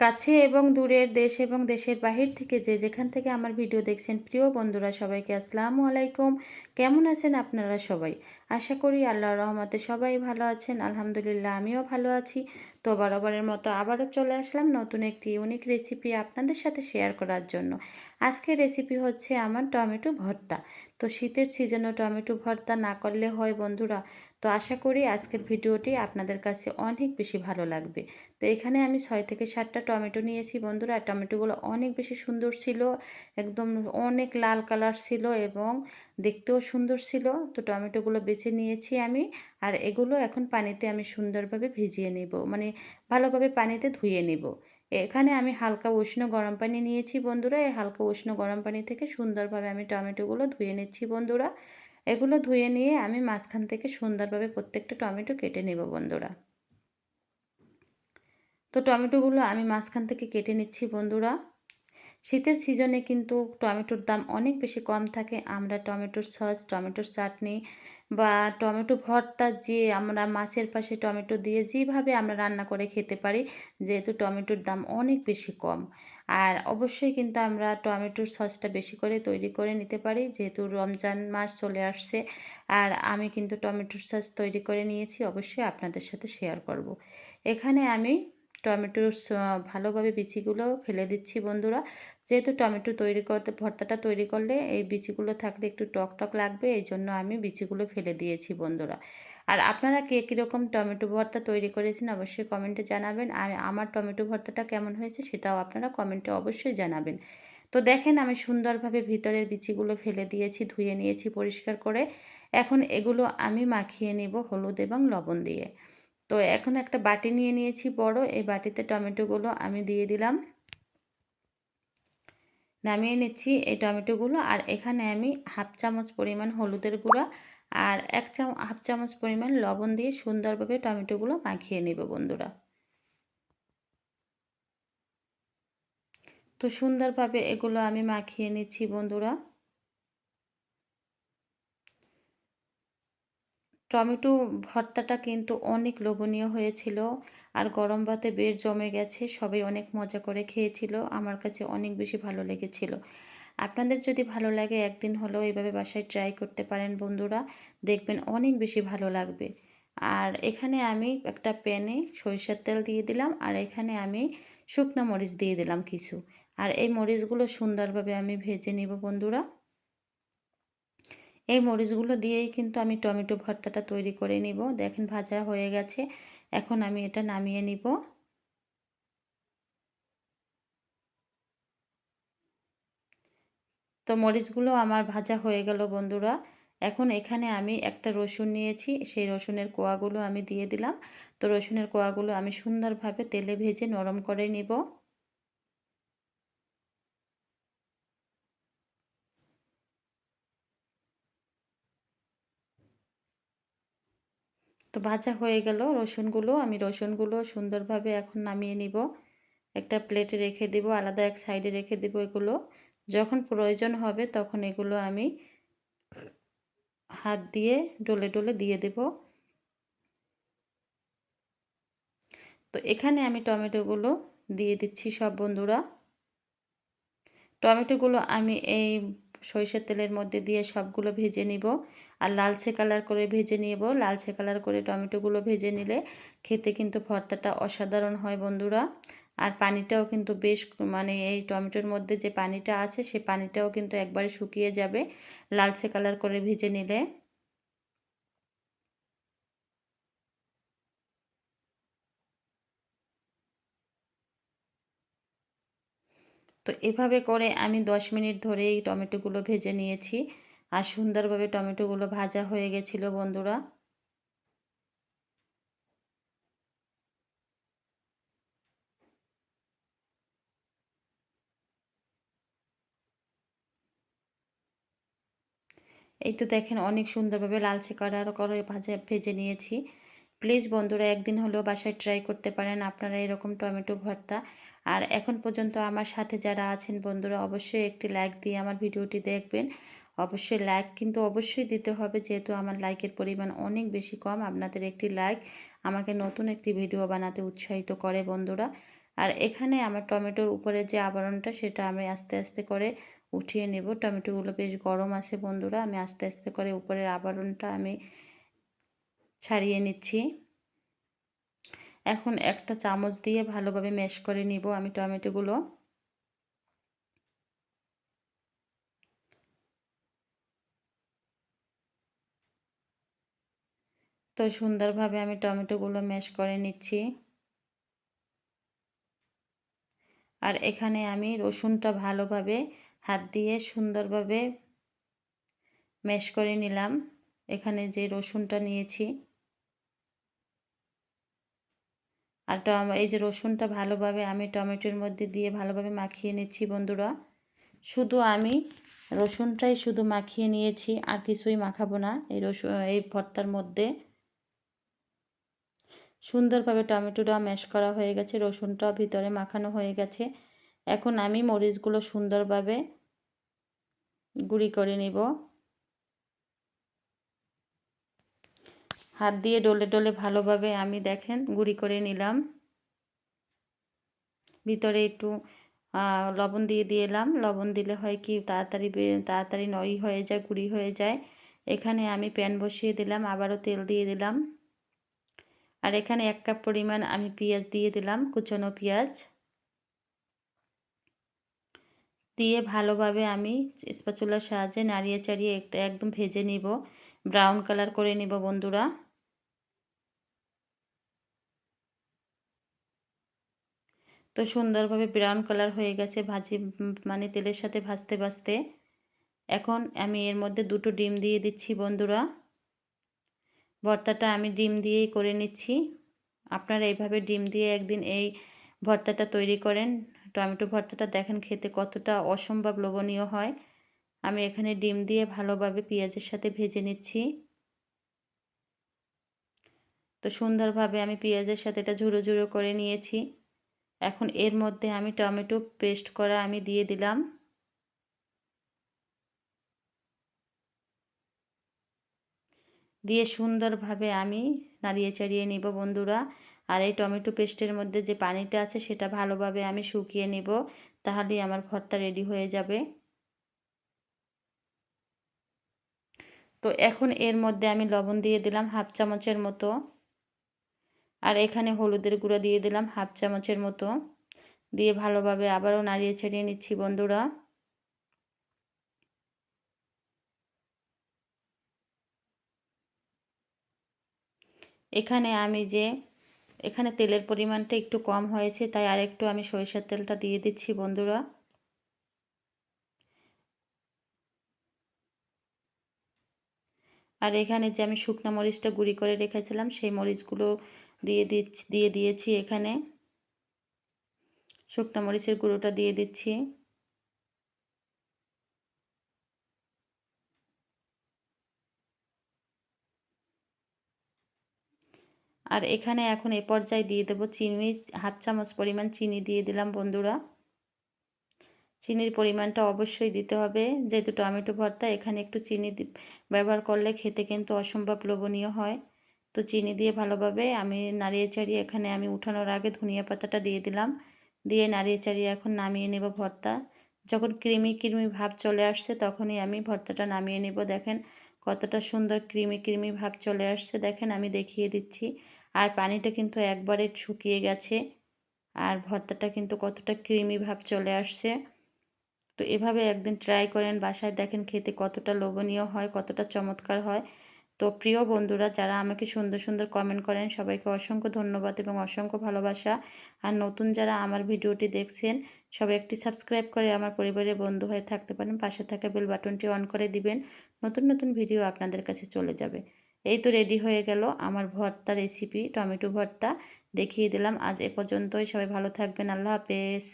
কাছে এবং দূরের দেশ এবং দেশের বাহির থেকে যে যেখান থেকে আমার ভিডিও দেখছেন, প্রিয় বন্ধুরা, সবাইকে আসসালামু আলাইকুম। কেমন আছেন আপনারা সবাই? আশা করি আল্লাহর রহমতে সবাই ভালো আছেন। আলহামদুলিল্লাহ, আমিও ভালো আছি। তো বরাবরের মতো আবারও চলে আসলাম নতুন একটি ইউনিক রেসিপি আপনাদের সাথে শেয়ার করার জন্য। আজকের রেসিপি হচ্ছে আমার টমেটো ভর্তা। তো শীতের সিজনও টমেটো ভর্তা না করলে হয় বন্ধুরা তো আশা করি আজকের ভিডিওটি আপনাদের কাছে অনেক বেশি ভালো লাগবে। তো এখানে আমি ছয় থেকে সাতটা টমেটো নিয়েছি বন্ধুরা। টমেটোগুলো অনেক বেশি সুন্দর ছিল, একদম অনেক লাল কালার ছিল এবং দেখতেও সুন্দর ছিল। তো টমেটোগুলো বেছে নিয়েছি আমি আর এগুলো এখন পানিতে আমি সুন্দরভাবে ভিজিয়ে নেব মানে ভালোভাবে পানিতে ধুয়ে নেব। এখানে আমি হালকা উষ্ণ গরম পানি নিয়েছি বন্ধুরা। এই হালকা উষ্ণ গরম পানি থেকে সুন্দরভাবে আমি টমেটোগুলো ধুয়ে নিচ্ছি বন্ধুরা। এগুলো ধুয়ে নিয়ে আমি মাঝখান থেকে সুন্দরভাবে প্রত্যেকটা টমেটো কেটে নেব বন্ধুরা। তো টমেটোগুলো আমি মাঝখান থেকে কেটে নিচ্ছি বন্ধুরা। শীতের সিজনে কিন্তু টমেটোর দাম অনেক বেশি কম থাকে। আমরা টমেটোর সস, টমেটোর চাটনি বা টমেটো ভর্তা যে আমরা মাছের পাশে টমেটো দিয়ে যেভাবে আমরা রান্না করে খেতে পারি, যেহেতু টমেটোর দাম অনেক বেশি কম। আর অবশ্যই কিন্তু আমরা টমেটোর সসটা বেশি করে তৈরি করে নিতে পারি। যেহেতু রমজান মাস চলে আসছে, আর আমি কিন্তু টমেটোর সস তৈরি করে নিয়েছি, অবশ্যই আপনাদের সাথে শেয়ার করব। এখানে আমি টমেটোর ভালোভাবে বিচিগুলো ফেলে দিচ্ছি বন্ধুরা। যেহেতু টমেটো তৈরি করতে, ভর্তাটা তৈরি করলে এই বিচিগুলো থাকলে একটু টক টক লাগবে, এই জন্য আমি বিচিগুলো ফেলে দিয়েছি বন্ধুরা। আর আপনারা কে কীরকম টমেটো ভর্তা তৈরি করেছেন অবশ্যই কমেন্টে জানাবেন। আর আমার টমেটো ভর্তাটা কেমন হয়েছে সেটাও আপনারা কমেন্টে অবশ্যই জানাবেন। তো দেখেন আমি সুন্দরভাবে ভিতরের বিচিগুলো ফেলে দিয়েছি, ধুয়ে নিয়েছি পরিষ্কার করে। এখন এগুলো আমি মাখিয়ে নেব হলুদ এবং লবণ দিয়ে। তো এখন একটা বাটি নিয়ে নিয়েছি বড়, এই বাটিতে টমেটোগুলো আমি দিয়ে দিলাম। নামিয়ে নিচ্ছি এই টমেটোগুলো। আর এখানে আমি হাফ চামচ পরিমাণ হলুদের গুঁড়া আর এক চাম হাফ চামচ পরিমাণ লবণ দিয়ে সুন্দরভাবে টমেটোগুলো মাখিয়ে নেব বন্ধুরা। তো সুন্দরভাবে এগুলো আমি মাখিয়ে নিচ্ছি বন্ধুরা। টমেটো ভর্তাটা কিন্তু অনেক লোভনীয় হয়েছিল আর গরম ভাতে বেশ জমে গেছে, সবাই অনেক মজা করে খেয়েছিল, আমার কাছে অনেক বেশি ভালো লেগেছিল। আপনাদের যদি ভালো লাগে একদিন হলেও এইভাবে বাসায় ট্রাই করতে পারেন বন্ধুরা, দেখবেন অনেক বেশি ভালো লাগবে। আর এখানে আমি একটা প্যানে সরিষার তেল দিয়ে দিলাম আর এখানে আমি শুকনো মরিচ দিয়ে দিলাম কিছু। আর এই মরিচগুলো সুন্দরভাবে আমি ভেজে নিব বন্ধুরা। এই মরিচগুলো দিয়েই কিন্তু আমি টমেটো ভর্তাটা তৈরি করে নিব। দেখেন ভাজা হয়ে গেছে। এখন আমি এটা নামিয়ে নিব। তো মরিচগুলো আমার ভাজা হয়ে গেল বন্ধুরা। এখন এখানে আমি একটা রসুন নিয়েছি, সেই রসুনের কোয়াগুলো আমি দিয়ে দিলাম। তো রসুনের কোয়াগুলো আমি সুন্দরভাবে তেলে ভেজে নরম করে নিব। তো ভাজা হয়ে গেল রসুনগুলো, আমি রসুনগুলো সুন্দরভাবে এখন নামিয়ে নিব। একটা প্লেটে রেখে দেব, আলাদা এক সাইডে রেখে দেব এগুলো। যখন প্রয়োজন হবে তখন এগুলো আমি হাত দিয়ে ডলে ডলে দিয়ে দেব। তো এখানে আমি টমেটোগুলো দিয়ে দিচ্ছি সব বন্ধুরা। টমেটোগুলো আমি এই সরিষার তেলের মধ্যে দিয়ে সবগুলো ভেজে নিব আর লালচে কালার করে ভেজে নিব। লালচে কালার করে টমেটোগুলো ভেজে নিলে খেতে কিন্তু ভর্তাটা অসাধারণ হয় বন্ধুরা। আর পানিটাও কিন্তু বেশ মানে এই টমেটোর মধ্যে যে পানিটা আছে, সে পানিটাও কিন্তু একবারে শুকিয়ে যাবে। লালচে কালার করে ভেজে নিলে। তো এভাবে করে আমি 10 মিনিট ধরে এই টমেটোগুলো ভেজে নিয়েছি। আর সুন্দরভাবে টমেটোগুলো ভাজা হয়ে গেছিল বন্ধুরা। এই তো দেখেন অনেক সুন্দরভাবে লালচে কালার করে ভাজা, ভেজে নিয়েছি। প্লিজ বন্ধুরা, একদিন হলেও বাসায় ট্রাই করতে পারেন আপনারা এরকম টমেটো ভর্তা। আর এখন পর্যন্ত আমার সাথে যারা আছেন বন্ধুরা, অবশ্যই একটি লাইক দিয়ে আমার ভিডিওটি দেখবেন। অবশ্যই লাইক কিন্তু অবশ্যই দিতে হবে, যেহেতু আমার লাইকের পরিমাণ অনেক বেশি কম, আপনাদের একটি লাইক আমাকে নতুন একটি ভিডিও বানাতে উৎসাহিত করে বন্ধুরা। আর এখানে আমার টমেটোর উপরে যে আবরণটা, সেটা আমি আস্তে আস্তে করে উঠিয়ে নেব। টমেটোগুলো বেশ গরম আছে বন্ধুরা। আমি আস্তে আস্তে করে উপরের আবরণটা আমি ছাড়িয়ে নিচ্ছি। এখন একটা চামচ দিয়ে ভালোভাবে ম্যাশ করে নিব আমি টমেটোগুলো। তো সুন্দরভাবে আমি টমেটোগুলো ম্যাশ করে নিচ্ছি। আর এখানে আমি রসুনটা ভালোভাবে হাত দিয়ে সুন্দরভাবে ম্যাশ করে নিলাম। এখানে যে রসুনটা নিয়েছি। আর এই যে রসুনটা ভালোভাবে আমি টমেটোর মধ্যে দিয়ে ভালোভাবে মাখিয়ে নিচ্ছি বন্ধুরা। শুধু আমি রসুনটাই শুধু মাখিয়ে নিয়েছি, আর কিছুই মাখাবো না এই রসুন এই ভর্তার মধ্যে। সুন্দরভাবে টমেটোটা ম্যাশ করা হয়ে গেছে, রসুনটাও ভিতরে মাখানো হয়ে গেছে। এখন আমি মরিচগুলো সুন্দরভাবে গুঁড়ি করে নিব। হাত দিয়ে ডলে ডলে ভালোভাবে আমি দেখেন গুঁড়ি করে নিলাম। ভিতরে একটু লবণ দিয়ে এলাম লবণ দিলে হয় কি তাড়াতাড়ি তাড়াতাড়ি নই হয়ে যায়, গুঁড়ি হয়ে যায়। এখানে আমি প্যান বসিয়ে দিলাম, আবারও তেল দিয়ে দিলাম। আর এখানে এক কাপ পরিমাণ আমি পেঁয়াজ দিয়ে দিলাম, কুচনো পেঁয়াজ। দিয়ে ভালোভাবে আমি স্পাচুলার সাহায্যে নাড়িয়ে চাড়িয়ে একটা একদম ভেজে নিব। ব্রাউন কালার করে নিব বন্ধুরা। তো সুন্দরভাবে ব্রাউন কালার হয়ে গেছে ভাজি মানে তেলের সাথে ভাজতে ভাজতে। এখন আমি এর মধ্যে দুটো ডিম দিয়ে দিচ্ছি বন্ধুরা। ভর্তাটা আমি ডিম দিয়েই করে নিচ্ছি। আপনারা এইভাবে ডিম দিয়ে একদিন এই ভর্তাটা তৈরি করেন। টমেটো ভর্তাটা দেখেন খেতে কতটা অসম্ভব লোভনীয় হয়। আমি এখানে ডিম দিয়ে ভালোভাবে পেঁয়াজের সাথে ভেজে নিচ্ছি। তো সুন্দরভাবে আমি পেঁয়াজের সাথে এটা ঝুড়ো ঝুড়ো করে নিয়েছি। এখন এর মধ্যে আমি টমেটো পেস্ট করা আমি দিয়ে দিলাম। দিয়ে সুন্দরভাবে আমি নাড়িয়ে চাড়িয়ে নিব বন্ধুরা। আর এই টমেটো পেস্টের মধ্যে যে পানিটা আছে সেটা ভালোভাবে আমি শুকিয়ে নিব, তাহলেই আমার ভর্তা রেডি হয়ে যাবে। তো এখন এর মধ্যে আমি লবণ দিয়ে দিলাম হাফ চামচের মতো। আর এখানে হলুদের গুঁড়ো দিয়ে দিলাম হাফ চামচের মতো। দিয়ে ভালোভাবে আবারও নাড়িয়ে ছাড়িয়ে নিচ্ছি বন্ধুরা। এখানে আমি যে এখানে তেলের পরিমাণটা একটু কম হয়েছে, তাই আরেকটু আমি সরিষার তেলটা দিয়ে দিচ্ছি বন্ধুরা। আর এখানে যে আমি শুকনো মরিচটা গুঁড়ি করে রেখেছিলাম, সেই মরিচগুলো দিয়ে দিচ্ছি, দিয়ে দিয়েছি এখানে। শুকনো মরিচের গুঁড়োটা দিয়ে দিচ্ছি। আর এখানে এখন এ পর্যায়ে দিয়ে দেবো চিনি, হাফ চামচ পরিমাণ চিনি দিয়ে দিলাম বন্ধুরা। চিনির পরিমাণটা অবশ্যই দিতে হবে। যেহেতু টমেটো ভর্তা, এখানে একটু চিনি ব্যবহার করলে খেতে কিন্তু অসম্ভব লোভনীয় হয়। তো চিনি দিয়ে ভালোভাবে আমি নাড়িয়ে চাড়িয়ে এখানে আমি উঠানোর আগে ধনিয়া পাতাটা দিয়ে দিলাম। দিয়ে নাড়িয়ে চাড়িয়ে এখন নামিয়ে নেব ভর্তা। যখন ক্রিমি ক্রিমি ভাব চলে আসছে তখনই আমি ভর্তাটা নামিয়ে নেব। দেখেন কতটা সুন্দর ক্রিমি ক্রিমি ভাব চলে আসছে। দেখেন আমি দেখিয়ে দিচ্ছি। আর পানিটা কিন্তু একবারে শুকিয়ে গেছে। আর ভর্তাটা কিন্তু কতটা ক্রিমি ভাব চলে আসছে। তো এভাবে একদিন ট্রাই করেন, বাসায় দেখেন খেতে কতটা লোভনীয় হয়, কতটা চমৎকার হয়। তো প্রিয় বন্ধুরা, যারা আমাকে সুন্দর সুন্দর কমেন্ট করেন, সবাইকে অসংখ্য ধন্যবাদ এবং অসংখ্য ভালোবাসা। আর নতুন যারা আমার ভিডিওটি দেখছেন, সবাই একটি সাবস্ক্রাইব করে আমার পরিবারের বন্ধু হয়ে থাকতে পারেন। পাশে থাকা বেল বাটনটি অন করে দিবেন। নতুন নতুন ভিডিও আপনাদের কাছে চলে যাবে। এই তো রেডি হয়ে গেল আমার ভর্তা রেসিপি টমেটো ভর্তা। দেখিয়ে দিলাম, আজ এ পর্যন্তই। সবাই ভালো থাকবেন। আল্লাহ হাফেজ।